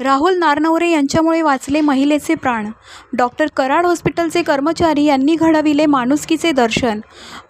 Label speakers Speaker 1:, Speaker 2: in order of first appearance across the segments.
Speaker 1: राहुल नारनवरे यांच्यामुळे वाचले महिलेचे प्राण. डॉक्टर कराड हॉस्पिटलचे कर्मचारी यांनी घडविले माणुसकीचे दर्शन.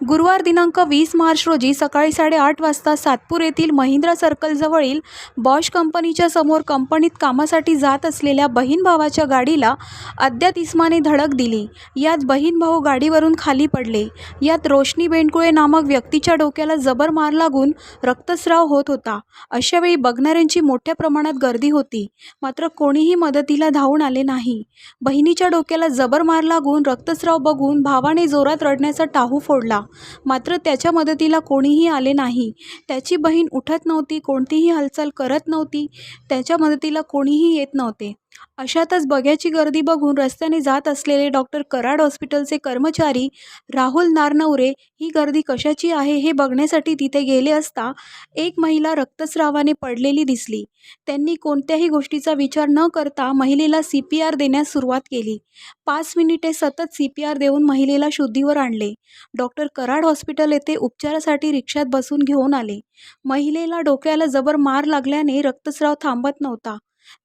Speaker 1: गुरुवार दिनांक वीस मार्च रोजी सकाळी साडेआठ वाजता सातपूर येथील महिंद्रा सर्कलजवळील बॉश कंपनीच्या समोर कंपनीत कामासाठी जात असलेल्या बहीण भावाच्या गाडीला अद्यात इस्माने धडक दिली. यात बहीण भाऊ गाडीवरून खाली पडले. यात रोशनी बेंडकुळे नामक व्यक्तीच्या डोक्याला जबर मार लागून रक्तस्राव होत होता. अशावेळी बघणाऱ्यांची मोठ्या प्रमाणात गर्दी होती. मात्र कोणीही मदतीला धावून आले नाही. बहिणीच्या डोक्याला जबर मार लागून रक्तस्राव बघून भावाने जोरात रडण्याचा टाहू फोडला. मात्र त्याच्या मदतीला कोणीही आले नाही. त्याची बहीण उठत नव्हती कोणतीही हालचाल करत नव्हती त्याच्या मदतीला कोणीही येत नव्हते. अशातच बघ्याची गर्दी बघून रस्त्याने जात असलेले डॉक्टर कराड हॉस्पिटलचे कर्मचारी राहुल नारनवरे ही गर्दी कशाची आहे हे बघण्यासाठी तिथे गेले असता एक महिला रक्तस्रावाने पडलेली दिसली. त्यांनी कोणत्याही गोष्टीचा विचार न करता महिलेला सी पी आर देण्यास सुरुवात केली. पाच मिनिटे सतत सी पी आर देऊन महिलेला शुद्धीवर आणले. डॉक्टर कराड हॉस्पिटल येथे उपचारासाठी रिक्षात बसून घेऊन आले. महिलेला डोक्याला जबर मार लागल्याने रक्तस्राव थांबत नव्हता.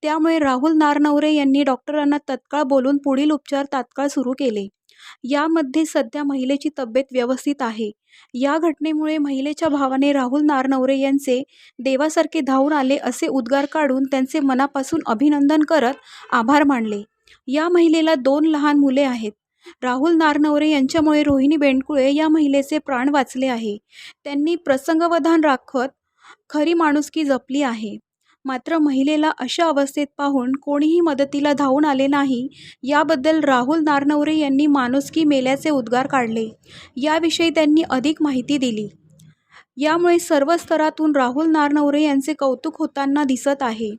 Speaker 1: त्यामुळे राहुल नारनवरे यांनी डॉक्टरांना तत्काळ बोलून पुढील उपचार तात्काळ सुरू केले. यामध्ये सध्या महिलेची तब्येत व्यवस्थित आहे. या घटनेमुळे महिलेच्या भावाने राहुल नारनवरे यांचे देवासारखे धावून आले असे उद्गार काढून त्यांचे मनापासून अभिनंदन करत आभार मानले. या महिलेला दोन लहान मुले आहेत. राहुल नारनवरे यांच्यामुळे रोहिणी बेंडकुळे या महिलेचे प्राण वाचले आहे. त्यांनी प्रसंगवधान राखत खरी माणुसकी जपली आहे. मात्र महिलेला अशा अवस्थेत पाहून कोणीही मदतीला धावून आले नाही याबद्दल राहुल नारनवरे यांनी माणुसकी मेल्याचे उद्गार काढले. याविषयी त्यांनी अधिक माहिती दिली. यामुळे सर्व स्तरातून राहुल नारनवरे यांचे कौतुक होताना दिसत आहे.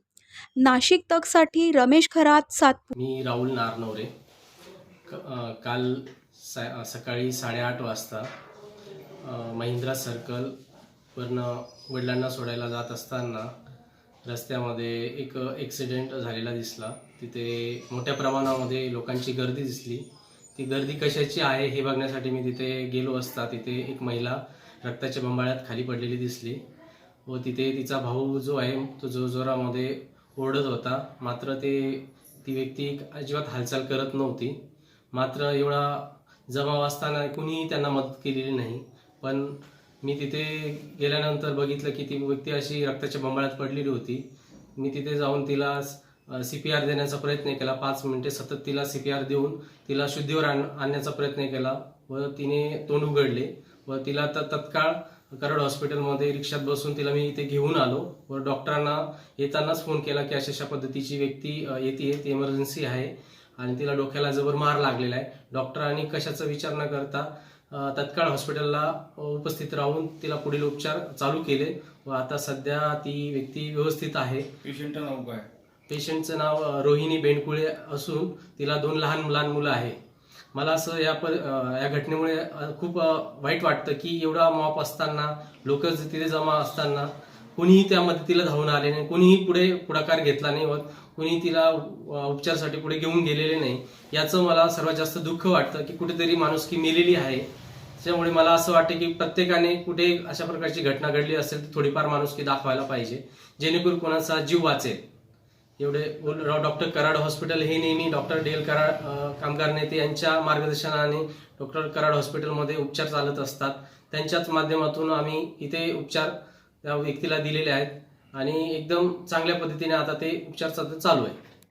Speaker 1: नाशिक तकसाठी रमेश खरात सात
Speaker 2: मी राहुल नारनवरे. काल सा सकाळी साडेआठ वाजता महिंद्रा सर्कल वरनं वडिलांना सोडायला जात असताना रस्त्यामध्ये एक ॲक्सिडेंट झालेला दिसला. तिथे मोठ्या प्रमाणामध्ये लोकांची गर्दी दिसली. ती गर्दी कशाची आहे हे बघण्यासाठी मी तिथे गेलो असता तिथे एक महिला रक्ताच्या बंबाळ्यात खाली पडलेली दिसली व तिथे तिचा भाऊ जो आहे तो जोरजोरामध्ये ओरडत होता. मात्र ते ती व्यक्ती अजिबात हालचाल करत नव्हती. मात्र एवढा जमाव असताना कुणीही त्यांना मदत केलेली नाही. पण मी तिथे गेल्यानंतर बघितलं की ती व्यक्ती अशी रक्ताच्या बंबाळ्यात पडलेली होती. मी तिथे जाऊन तिला सी पी आर देण्याचा प्रयत्न केला. पाच मिनिटे सतत तिला सी पी आर देऊन तिला शुद्धीवर आण आणण्याचा प्रयत्न केला व तिने तोंड उघडले व तिला तर तत्काळ करड हॉस्पिटलमध्ये रिक्षात बसून तिला मी इथे घेऊन आलो व डॉक्टरांना येतानाच फोन केला की अशा अशा पद्धतीची व्यक्ती येते ती इमर्जन्सी आहे आणि तिला डोक्याला जबर मार लागलेला आहे. डॉक्टरांनी कशाचा विचार न करता तत्काळ हॉस्पिटलला उपस्थित राहून तिला पुढील उपचार चालू केले व आता सध्या ती व्यक्ती व्यवस्थित आहे.
Speaker 3: पेशंटचं नाव काय?
Speaker 2: पेशंटचं नाव रोहिणी बेंडकुळे असून तिला दोन लहान लहान मुलं आहे. मला असं या पर या घटनेमुळे खूप वाईट वाटतं की एवढा मॉप असताना लोक तिथे जमा असताना कुणीही त्या मदतीला धावून आले नाही कुणीही पुढे पुढाकार घेतला नाही व कुणी तिला उपचारासाठी पुढे घेऊन गेलेले नाही. याचं मला सर्वात जास्त दुःख वाटतं की कुठेतरी माणुसकी मेलेली आहे. त्यामुळे मला असं वाटतं की प्रत्येकाने कुठे अशा प्रकारची घटना घडली असेल तर थोडीफार माणुसकी दाखवायला पाहिजे. जेणेकरून कोणाचा जीव वाचेल. एवढे डॉक्टर कराड हॉस्पिटल हे नेहमी डॉक्टर डी एल कराड कामगार नेते यांच्या मार्गदर्शनाने डॉक्टर कराड हॉस्पिटलमध्ये उपचार चालत असतात. त्यांच्याच माध्यमातून आम्ही इथे उपचार त्या व्यक्तीला दिलेले आहेत. आणि एकदम चांगल्या पद्धतीने आता ते उपचार चालू आहे.